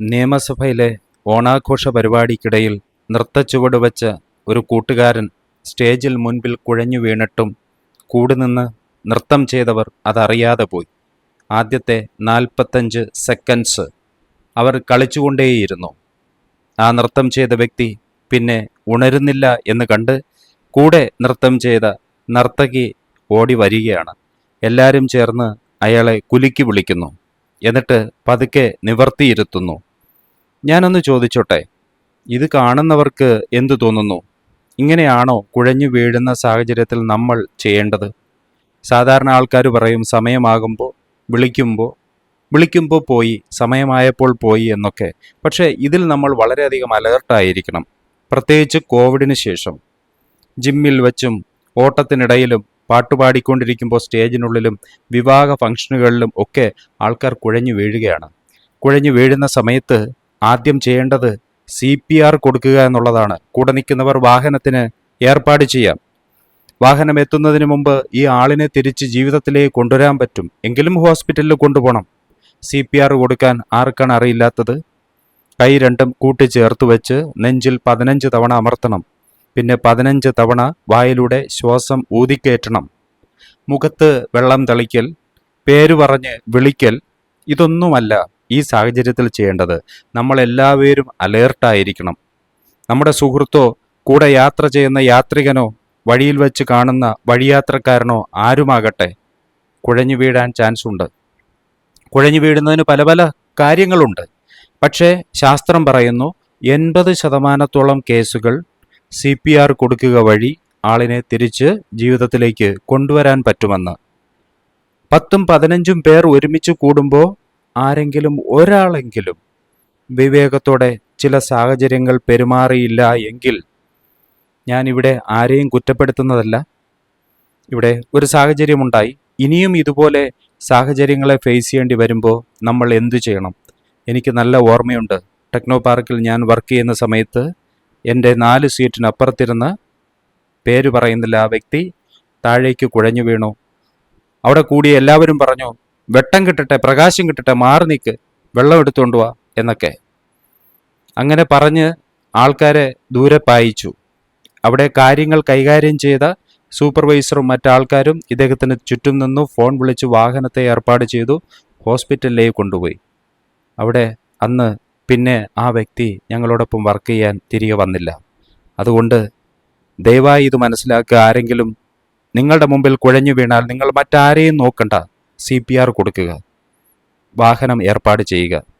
നിയമസഭയിലെ ഓണാഘോഷ പരിപാടിക്കിടയിൽ നൃത്തച്ചുവട് വച്ച ഒരു കൂട്ടുകാരൻ സ്റ്റേജിൽ മുൻപിൽ കുഴഞ്ഞു വീണിട്ടും കൂടുനിന്ന് നൃത്തം ചെയ്തവർ അതറിയാതെ പോയി. ആദ്യത്തെ നാൽപ്പത്തഞ്ച് സെക്കൻഡ്സ് അവർ കളിച്ചുകൊണ്ടേയിരുന്നു. ആ നൃത്തം ചെയ്ത വ്യക്തി പിന്നെ ഉണരുന്നില്ല എന്ന് കണ്ട് കൂടെ നൃത്തം ചെയ്ത നർത്തകി ഓടി വരികയാണ്. എല്ലാവരും ചേർന്ന് അയാളെ കുലുക്കി വിളിക്കുന്നു. എന്നിട്ട് പതുക്കെ നിവർത്തിയിരുത്തുന്നു. ഞാനൊന്ന് ചോദിച്ചോട്ടെ? ഇത് കാണുന്നവർക്ക് എന്തു തോന്നുന്നു? ഇങ്ങനെയാണോ കുഴഞ്ഞു വീഴുന്ന സാഹചര്യത്തിൽ നമ്മൾ ചെയ്യേണ്ടത്? സാധാരണ ആൾക്കാർ പറയും സമയമാകുമ്പോൾ വിളിക്കുമ്പോൾ വിളിക്കുമ്പോൾ പോയി സമയമായപ്പോൾ പോയി എന്നൊക്കെ. പക്ഷേ ഇതിൽ നമ്മൾ വളരെയധികം അലേർട്ടായിരിക്കണം. പ്രത്യേകിച്ച് കോവിഡിന് ശേഷം. ജിമ്മിൽ വെച്ചും ഓട്ടത്തിനിടയിലും പാട്ടുപാടിക്കൊണ്ടിരിക്കുമ്പോൾ സ്റ്റേജിനുള്ളിലും വിവാഹ ഫംഗ്ഷനുകളിലും ഒക്കെ ആൾക്കാർ കുഴഞ്ഞു വീഴുകയാണ്. കുഴഞ്ഞു വീഴുന്ന സമയത്ത് ആദ്യം ചെയ്യേണ്ടത് സി പി ആർ കൊടുക്കുക എന്നുള്ളതാണ്. കൂടെ നിൽക്കുന്നവർ വാഹനത്തിന് ഏർപ്പാട് ചെയ്യാം. വാഹനം എത്തുന്നതിന് മുമ്പ് ഈ ആളിനെ തിരിച്ച് ജീവിതത്തിലേക്ക് കൊണ്ടുവരാൻ പറ്റും. എങ്കിലും ഹോസ്പിറ്റലിൽ കൊണ്ടുപോകണം. സി പി ആർ കൊടുക്കാൻ ആർക്കാണ് അറിയില്ലാത്തത്? കൈ രണ്ടും കൂട്ടിച്ചേർത്ത് വെച്ച് നെഞ്ചിൽ പതിനഞ്ച് തവണ അമർത്തണം. പിന്നെ പതിനഞ്ച് തവണ വായിലൂടെ ശ്വാസം ഊതിക്കയറ്റണം. മുഖത്ത് വെള്ളം തളിക്കൽ പേര് പറഞ്ഞ് വിളിക്കൽ ഇതൊന്നുമല്ല. ഈ സാഹചര്യത്തിൽ ചെയ്യേണ്ടത് നമ്മളെല്ലാവരും അലേർട്ടായിരിക്കണം നമ്മുടെ സുഹൃത്തോ കൂടെ യാത്ര ചെയ്യുന്ന യാത്രികനോ വഴിയിൽ വെച്ച് കാണുന്ന വഴിയാത്രക്കാരനോ ആരുമാകട്ടെ കുഴഞ്ഞു വീഴാൻ ചാൻസ് ഉണ്ട്. കുഴഞ്ഞു വീഴുന്നതിന് പല പല കാര്യങ്ങളുണ്ട്. പക്ഷേ ശാസ്ത്രം പറയുന്നു എൺപത് ശതമാനത്തോളം കേസുകൾ സി പി ആർ കൊടുക്കുക വഴി ആളിനെ തിരിച്ച് ജീവിതത്തിലേക്ക് കൊണ്ടുവരാൻ പറ്റുമെന്ന്. പത്തും പതിനഞ്ചും പേർ ഒരുമിച്ച് കൂടുമ്പോൾ ആരെങ്കിലും ഒരാളെങ്കിലും വിവേകത്തോടെ ചില സാഹചര്യങ്ങൾ പെരുമാറിയില്ല എങ്കിൽ ഞാനിവിടെ ആരെയും കുറ്റപ്പെടുത്തുന്നതല്ല. ഇവിടെ ഒരു സാഹചര്യമുണ്ടായി. ഇനിയും ഇതുപോലെ സാഹചര്യങ്ങളെ ഫേസ് ചെയ്യേണ്ടി വരുമ്പോൾ നമ്മൾ എന്തു ചെയ്യണം? എനിക്ക് നല്ല ഓർമ്മയുണ്ട്. ടെക്നോ പാർക്കിൽ ഞാൻ വർക്ക് ചെയ്യുന്ന സമയത്ത് എന്റെ നാല് സീറ്റിനപ്പുറത്തിരുന്ന് പേര് പറയുന്നില്ല ആ വ്യക്തി താഴേക്ക് കുഴഞ്ഞു വീണു. അവിടെ കൂടി എല്ലാവരും പറഞ്ഞു വെട്ടം കിട്ടട്ടെ പ്രകാശം കിട്ടട്ടെ മാറി നിൽക്ക് വെള്ളം എടുത്തുകൊണ്ട് വാ എന്നൊക്കെ. അങ്ങനെ പറഞ്ഞ് ആൾക്കാരെ ദൂരെ പായിച്ചു. അവിടെ കാര്യങ്ങൾ കൈകാര്യം ചെയ്ത സൂപ്പർവൈസറും മറ്റാൾക്കാരും ഇദ്ദേഹത്തിന് ചുറ്റും നിന്നു ഫോൺ വിളിച്ച് വാഹനത്തെ ഏർപ്പാട് ചെയ്തു ഹോസ്പിറ്റലിലേക്ക് കൊണ്ടുപോയി. അവിടെ അന്ന് പിന്നെ ആ വ്യക്തി ഞങ്ങളോടൊപ്പം വർക്ക് ചെയ്യാൻ തിരികെ വന്നില്ല. അതുകൊണ്ട് ദയവായി ഇത് മനസ്സിലാക്കുക. ആരെങ്കിലും നിങ്ങളുടെ മുമ്പിൽ കുഴഞ്ഞു വീണാൽ നിങ്ങൾ മറ്റാരെയും നോക്കണ്ട. സി കൊടുക്കുക. വാഹനം ഏർപ്പാട് ചെയ്യുക.